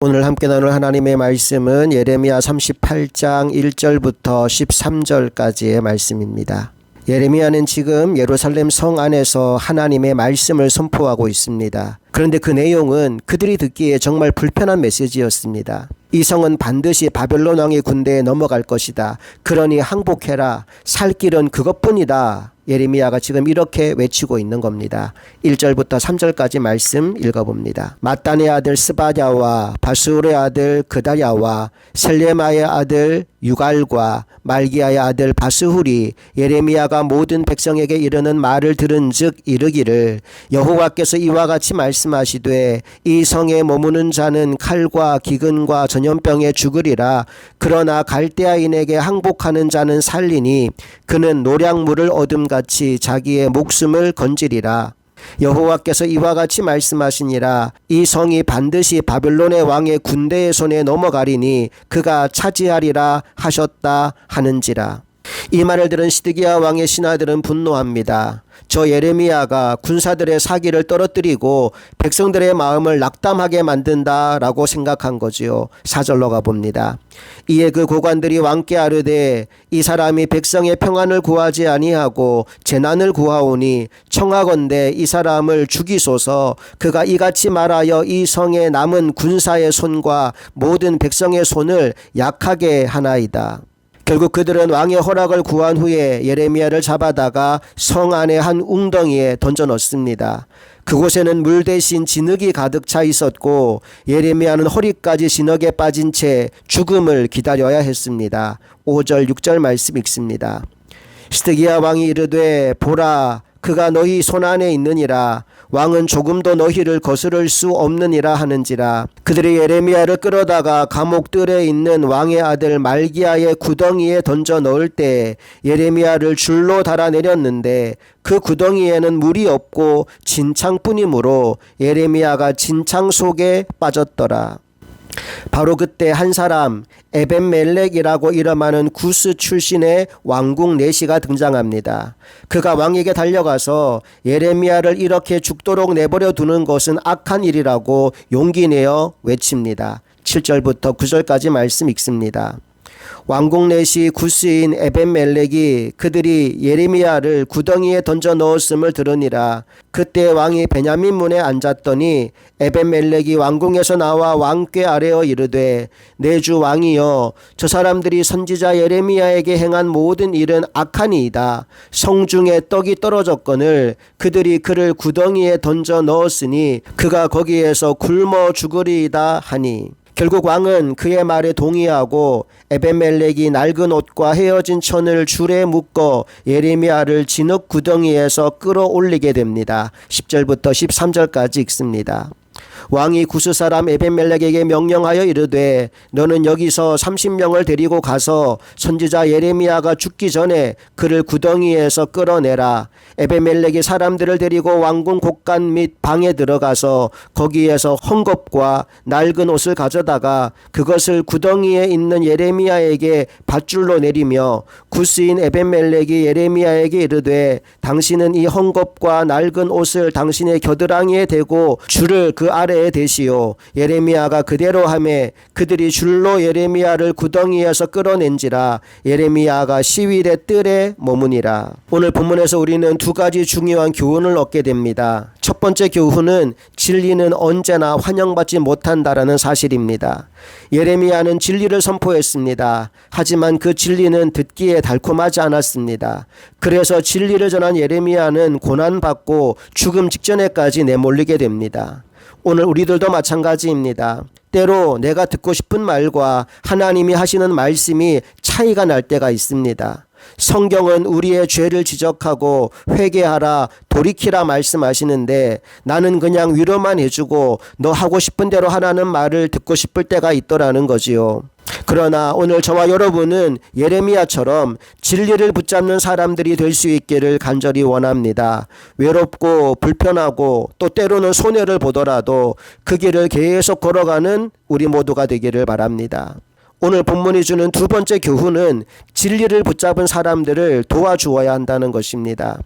오늘 함께 나눌 하나님의 말씀은 예레미야 38장 1절부터 13절까지의 말씀입니다. 예레미야는 지금 예루살렘 성 안에서 하나님의 말씀을 선포하고 있습니다. 그런데 그 내용은 그들이 듣기에 정말 불편한 메시지였습니다. 이 성은 반드시 바벨론 왕의 군대에 넘어갈 것이다. 그러니 항복해라. 살 길은 그것뿐이다. 예레미야가 지금 이렇게 외치고 있는 겁니다. 1절부터 3절까지 말씀 읽어봅니다. 마단의 아들 스바랴와 바수르의 아들 그다야와 셀레마의 아들 유갈과 말기야의 아들 바스훌이 예레미야가 모든 백성에게 이르는 말을 들은즉 이르기를 여호와께서 이와 같이 말씀하시되 이 성에 머무는 자는 칼과 기근과 전염병에 죽으리라 그러나 갈대아인에게 항복하는 자는 살리니 그는 노량물을 얻음 같이 자기의 목숨을 건지리라. 여호와께서 이와 같이 말씀하시니라. 이 성이 반드시 바벨론의 왕의 군대의 손에 넘어가리니 그가 차지하리라 하셨다 하는지라. 이 말을 들은 시드기야 왕의 신하들은 분노합니다. 저 예레미야가 군사들의 사기를 떨어뜨리고 백성들의 마음을 낙담하게 만든다라고 생각한 거지요. 사절로 가봅니다. 이에 그 고관들이 왕께 아르되 이 사람이 백성의 평안을 구하지 아니하고 재난을 구하오니 청하건대 이 사람을 죽이소서 그가 이같이 말하여 이 성에 남은 군사의 손과 모든 백성의 손을 약하게 하나이다. 결국 그들은 왕의 허락을 구한 후에 예레미야를 잡아다가 성 안의 한 웅덩이에 던져 넣습니다. 그곳에는 물 대신 진흙이 가득 차 있었고 예레미야는 허리까지 진흙에 빠진 채 죽음을 기다려야 했습니다. 5절 6절 말씀 읽습니다. 시드기야 왕이 이르되 보라 그가 너희 손안에 있느니라 왕은 조금도 너희를 거스를 수 없느니라 하는지라. 그들이 예레미야를 끌어다가 감옥 뜰에 있는 왕의 아들 말기야의 구덩이에 던져 넣을 때 예레미야를 줄로 달아내렸는데 그 구덩이에는 물이 없고 진창뿐이므로 예레미야가 진창 속에 빠졌더라 바로 그때 한 사람 에벤멜렉이라고 이름하는 구스 출신의 왕궁 내시가 등장합니다. 그가 왕에게 달려가서 예레미야를 이렇게 죽도록 내버려 두는 것은 악한 일이라고 용기 내어 외칩니다. 7절부터 9절까지 말씀 읽습니다. 왕궁 내시 구스인 에벤멜렉이 그들이 예레미야를 구덩이에 던져 넣었음을 들으니라. 그때 왕이 베냐민 문에 앉았더니 에벤멜렉이 왕궁에서 나와 왕께 아뢰어 이르되 내 주 왕이여 저 사람들이 선지자 예레미야에게 행한 모든 일은 악하니이다. 성중에 떡이 떨어졌거늘 그들이 그를 구덩이에 던져 넣었으니 그가 거기에서 굶어 죽으리이다 하니 결국 왕은 그의 말에 동의하고 에벤멜렉이 낡은 옷과 헤어진 천을 줄에 묶어 예레미야를 진흙 구덩이에서 끌어올리게 됩니다. 10절부터 13절까지 읽습니다. 왕이 구스 사람 에벤멜렉에게 명령하여 이르되 너는 여기서 30명을 데리고 가서 선지자 예레미야가 죽기 전에 그를 구덩이에서 끌어내라. 에벤멜렉이 사람들을 데리고 왕궁 곳간 및 방에 들어가서 거기에서 헝겊과 낡은 옷을 가져다가 그것을 구덩이에 있는 예레미야에게 밧줄로 내리며 구스인 에벤멜렉이 예레미야에게 이르되 당신은 이 헝겊과 낡은 옷을 당신의 겨드랑이에 대고 줄을 그 아래 아래에 대시오 예레미야가 그대로 함에 그들이 줄로 예레미야를 구덩이에서 끌어낸지라 예레미야가 시위대 뜰에 머무니라 오늘 본문에서 우리는 두 가지 중요한 교훈을 얻게 됩니다. 첫 번째 교훈은 진리는 언제나 환영받지 못한다라는 사실입니다. 예레미야는 진리를 선포했습니다. 하지만 그 진리는 듣기에 달콤하지 않았습니다. 그래서 진리를 전한 예레미야는 고난받고 죽음 직전에까지 내몰리게 됩니다. 오늘 우리들도 마찬가지입니다. 때로 내가 듣고 싶은 말과 하나님이 하시는 말씀이 차이가 날 때가 있습니다. 성경은 우리의 죄를 지적하고 회개하라 돌이키라 말씀하시는데 나는 그냥 위로만 해주고 너 하고 싶은 대로 하라는 말을 듣고 싶을 때가 있더라는 거지요. 그러나 오늘 저와 여러분은 예레미야처럼 진리를 붙잡는 사람들이 될 수 있기를 간절히 원합니다. 외롭고 불편하고 또 때로는 손해를 보더라도 그 길을 계속 걸어가는 우리 모두가 되기를 바랍니다. 오늘 본문이 주는 두 번째 교훈은 진리를 붙잡은 사람들을 도와주어야 한다는 것입니다.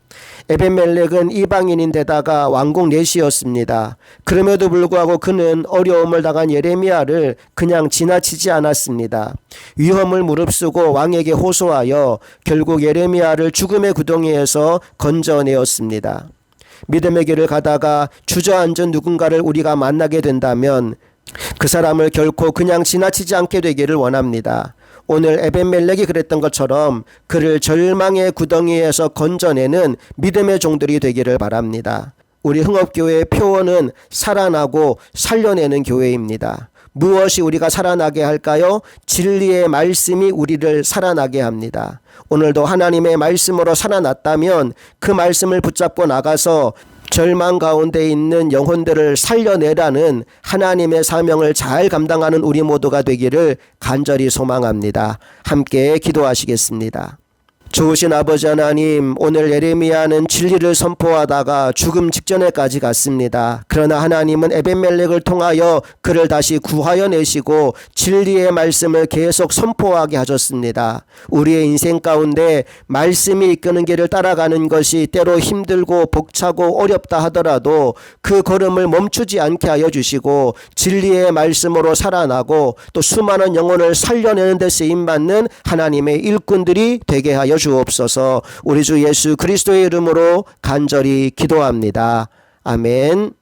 에벤멜렉은 이방인인데다가 왕국 내시였습니다. 그럼에도 불구하고 그는 어려움을 당한 예레미야를 그냥 지나치지 않았습니다. 위험을 무릅쓰고 왕에게 호소하여 결국 예레미야를 죽음의 구덩이에서 건져내었습니다. 믿음의 길을 가다가 주저앉은 누군가를 우리가 만나게 된다면 그 사람을 결코 그냥 지나치지 않게 되기를 원합니다. 오늘 에벤멜렉이 그랬던 것처럼 그를 절망의 구덩이에서 건져내는 믿음의 종들이 되기를 바랍니다. 우리 흥업교회의 표어는 살아나고 살려내는 교회입니다. 무엇이 우리가 살아나게 할까요? 진리의 말씀이 우리를 살아나게 합니다. 오늘도 하나님의 말씀으로 살아났다면 그 말씀을 붙잡고 나가서 절망 가운데 있는 영혼들을 살려내라는 하나님의 사명을 잘 감당하는 우리 모두가 되기를 간절히 소망합니다. 함께 기도하시겠습니다. 좋으신 아버지 하나님, 오늘 예레미야는 진리를 선포하다가 죽음 직전에까지 갔습니다. 그러나 하나님은 에벤멜렉을 통하여 그를 다시 구하여 내시고 진리의 말씀을 계속 선포하게 하셨습니다. 우리의 인생 가운데 말씀이 이끄는 길을 따라가는 것이 때로 힘들고 벅차고 어렵다 하더라도 그 걸음을 멈추지 않게 하여 주시고 진리의 말씀으로 살아나고 또 수많은 영혼을 살려내는 데 쓰임 받는 하나님의 일꾼들이 되게 하여 주옵소서 우리 주 예수 그리스도의 이름으로 간절히 기도합니다. 아멘.